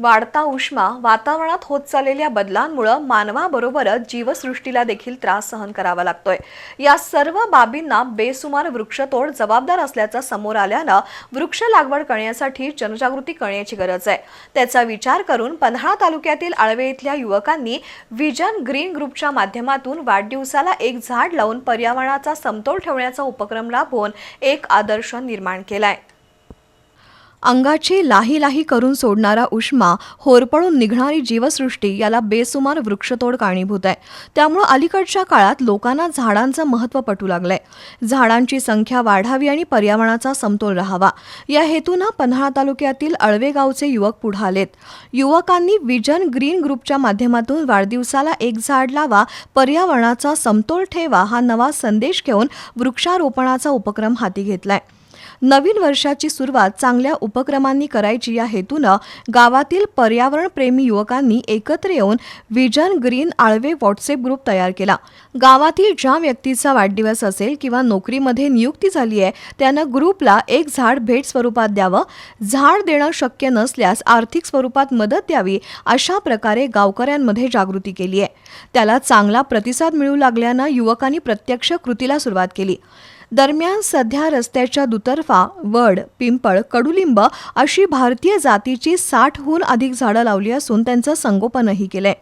वाढता उष्मा वातावरणात होत चाललेल्या बदलांमुळं मानवाबरोबरच जीवसृष्टीला देखील त्रास सहन करावा लागतोय. या सर्व बाबींना बेसुमार वृक्षतोड जबाबदार असल्याचं समोर आल्यानं वृक्ष लागवड करण्यासाठी जनजागृती करण्याची गरज आहे. त्याचा विचार करून पन्हाळा तालुक्यातील आळवे इथल्या युवकांनी विजन ग्रीन ग्रुपच्या माध्यमातून वाढदिवसाला एक झाड लावून पर्यावरणाचा समतोल ठेवण्याचा उपक्रम राबवून एक आदर्श निर्माण केलाय. अंगाची लाही लाही करून सोडणारा उष्मा होरपळून निघणारी जीवसृष्टी याला बेसुमार वृक्षतोड कारणीभूत आहे. त्यामुळं अलीकडच्या काळात लोकांना झाडांचं महत्त्व पटू लागलंय. झाडांची संख्या वाढावी आणि पर्यावरणाचा समतोल राहावा. या हेतूनं पन्हाळा तालुक्यातील अळवे गावचे युवक पुढे आलेत. युवकांनी विजन ग्रीन ग्रुपच्या माध्यमातून वाढदिवसाला एक झाड लावा पर्यावरणाचा समतोल ठेवा हा नवा संदेश घेऊन वृक्षारोपणाचा उपक्रम हाती घेतलाय. नवीन वर्षाची सुरुवात चांगल्या उपक्रमांनी करायची या हेतूनं गावातील पर्यावरणप्रेमी युवकांनी एकत्र येऊन vision green Alawe WhatsApp group तयार केला. गावातील ज्या व्यक्तीचा वाढदिवस असेल किंवा नोकरीमध्ये नियुक्ती झाली आहे त्यानं ग्रुपला एक झाड भेट स्वरूपात द्यावं. झाड देणं शक्य नसल्यास आर्थिक स्वरूपात मदत द्यावी अशा प्रकारे गावकऱ्यांमध्ये जागृती केली आहे. त्याला चांगला प्रतिसाद मिळू लागल्यानं युवकांनी प्रत्यक्ष कृतीला सुरुवात केली. दरम्यान सध्या रस्त्याच्या दुतर्फा वड पिंपळ कडुलिंब अशी भारतीय जातीची साठहून अधिक झाडं लावली असून त्यांचं संगोपनही केलंय.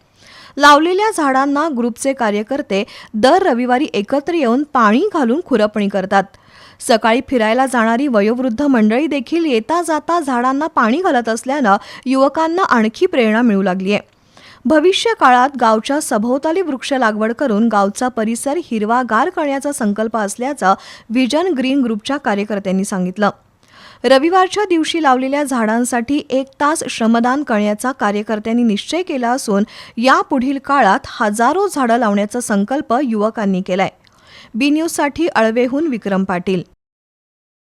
लावलेल्या झाडांना ग्रुपचे कार्यकर्ते दर रविवारी एकत्र येऊन पाणी घालून खुरपणी करतात. सकाळी फिरायला जाणारी वयोवृद्ध मंडळी देखील येता जाता झाडांना पाणी घालत असल्यानं युवकांना आणखी प्रेरणा मिळू लागली आहे भविष्य काळात गावच्या सभोवताली वृक्ष लागवड करून गावचा परिसर हिरवागार करण्याचा संकल्प असल्याचं विजन ग्रीन ग्रुपच्या कार्यकर्त्यांनी सांगितलं. रविवारच्या दिवशी लावलेल्या झाडांसाठी एक तास श्रमदान करण्याचा कार्यकर्त्यांनी निश्चय केला असून यापुढील काळात हजारो झाडं लावण्याचा संकल्प युवकांनी केलाय. बी न्यूजसाठी अळवेहून विक्रम पाटील.